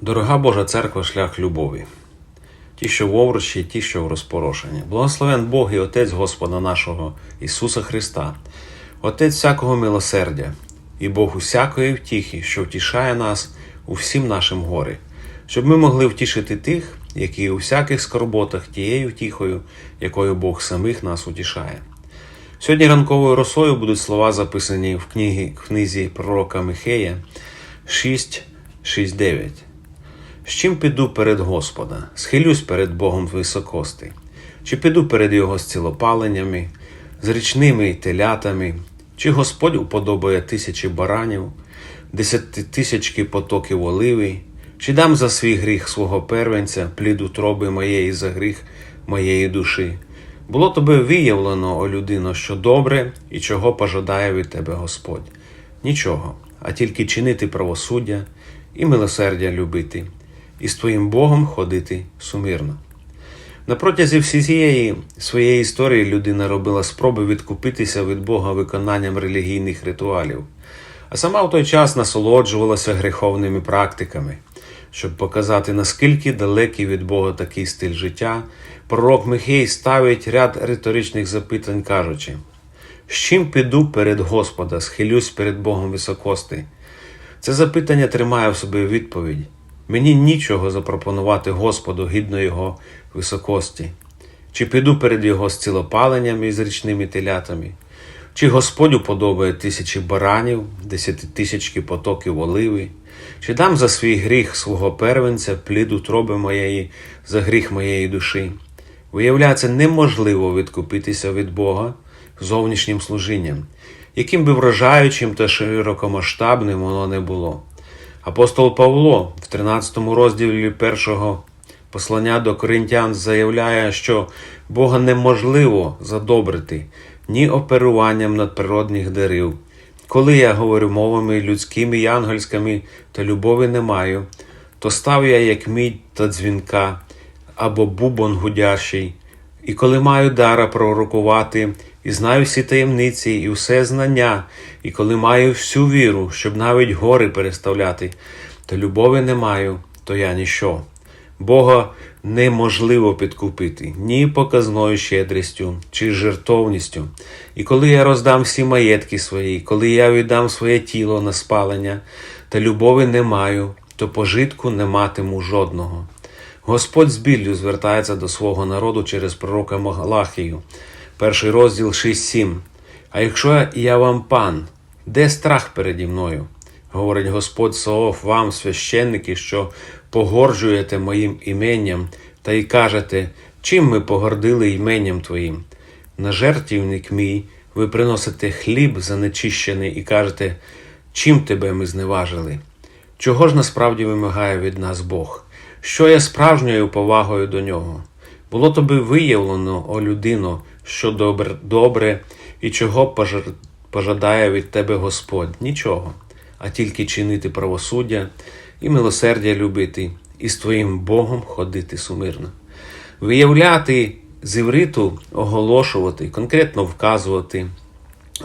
Дорога Божа церква, шлях любові. Ті, що в овручі, ті, що в розпорошенні. Благословен Бог і Отець Господа нашого Ісуса Христа, Отець всякого милосердя, і Бог усякої втіхи, що втішає нас у всім нашим горі, щоб ми могли втішити тих, які у всяких скорботах тією втіхою, якою Бог самих нас утішає. Сьогодні ранковою росою будуть слова записані в книгі, книзі пророка Михея 6, 6, 9. З чим піду перед Господа, схилюсь перед Богом високости, чи піду перед Його зцілопаленнями, з річними телятами, чи Господь уподобає тисячі баранів, десятитисячки потоків оливи, чи дам за свій гріх свого первенця, плід утроби моєї за гріх моєї душі. Було тобі виявлено, о людино, що добре і чого пожадає від тебе Господь. Нічого, а тільки чинити правосуддя і милосердя любити, і з твоїм Богом ходити сумирно. На протязі всієї своєї історії людина робила спроби відкупитися від Бога виконанням релігійних ритуалів, а сама в той час насолоджувалася греховними практиками. Щоб показати, наскільки далекий від Бога такий стиль життя, пророк Михей ставить ряд риторичних запитань, кажучи: з чим піду перед Господа, схилюсь перед Богом високости? Це запитання тримає в собі відповідь. Мені нічого запропонувати Господу гідно Його високості. Чи піду перед Його зцілопаленнями з річними телятами? Чи Господь уподобає тисячі баранів, десятитисячки потоків оливи? Чи дам за свій гріх свого первенця плід утроби моєї за гріх моєї душі? Виявляється, неможливо відкупитися від Бога зовнішнім служінням, яким би вражаючим та широкомасштабним воно не було. Апостол Павло в 13 розділі першого послання до коринтян заявляє, що Бога неможливо задобрити ні оперуванням надприродних дарів. Коли я говорю мовами людськими і ангельськими, та любові не маю, то став я як мідь та дзвінка або бубон гудящий, і коли маю дара пророкувати, і знаю всі таємниці, і все знання, і коли маю всю віру, щоб навіть гори переставляти, то любові не маю, то я ніщо. Бога неможливо підкупити ні показною щедрістю чи жертовністю. І коли я роздам всі маєтки свої, коли я віддам своє тіло на спалення, та любові не маю, то пожитку не матиму жодного. Господь з біллю звертається до свого народу через пророка Малахію, перший розділ 6.7. А якщо я вам пан, де страх переді мною? Говорить Господь Саоф вам, священники, що погорджуєте моїм іменням, та й кажете, чим ми погордили іменням Твоїм? На жертівник мій ви приносите хліб занечищений і кажете, чим тебе ми зневажили? Чого ж насправді вимагає від нас Бог? Що є справжньою повагою до нього? Було тобі виявлено, о людино, що добре, добре і чого пожадає від тебе Господь? Нічого, а тільки чинити правосуддя і милосердя любити, і з твоїм Богом ходити сумирно. Виявляти з івриту, оголошувати, конкретно вказувати,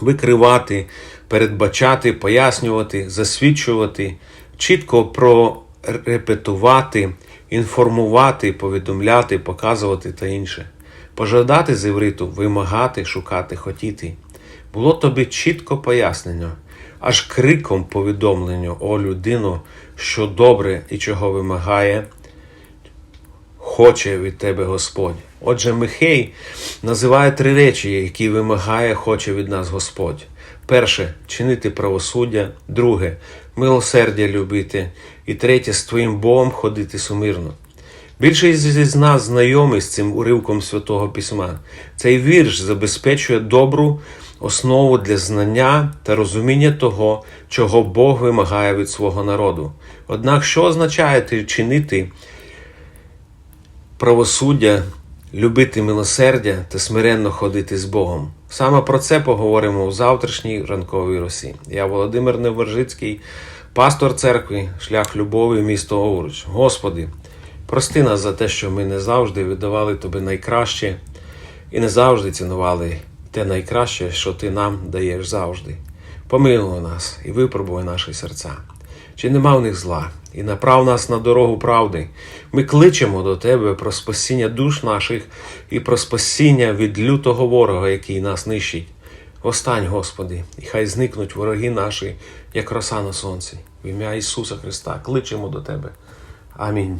викривати, передбачати, пояснювати, засвідчувати, чітко прорепетувати, інформувати, повідомляти, показувати та інше. Пожадати з івриту, вимагати, шукати, хотіти. Було тобі чітко пояснення, аж криком повідомлення, о людино, що добре і чого вимагає, хоче від тебе Господь. Отже, Михей називає три речі, які вимагає, хоче від нас Господь. Перше чинити правосуддя, друге милосердя любити, і третє з твоїм Богом ходити сумирно. Більшість з нас знайомі з цим уривком Святого Письма. Цей вірш забезпечує добру основу для знання та розуміння того, чого Бог вимагає від свого народу. Однак, що означає чинити правосуддя, любити милосердя та смиренно ходити з Богом? Саме про це поговоримо у завтрашній ранковій росі. Я Володимир Невержицький, пастор церкви, шлях любові, місто Овруч. Господи, прости нас за те, що ми не завжди віддавали Тобі найкраще і не завжди цінували те найкраще, що Ти нам даєш завжди. Помилуй нас і випробуй наші серця. чи нема в них зла, і направ нас на дорогу правди. Ми кличемо до Тебе про спасіння душ наших і про спасіння від лютого ворога, який нас нищить. Остань, Господи, і хай зникнуть вороги наші, як роса на сонці. В ім'я Ісуса Христа кличемо до Тебе. Амінь.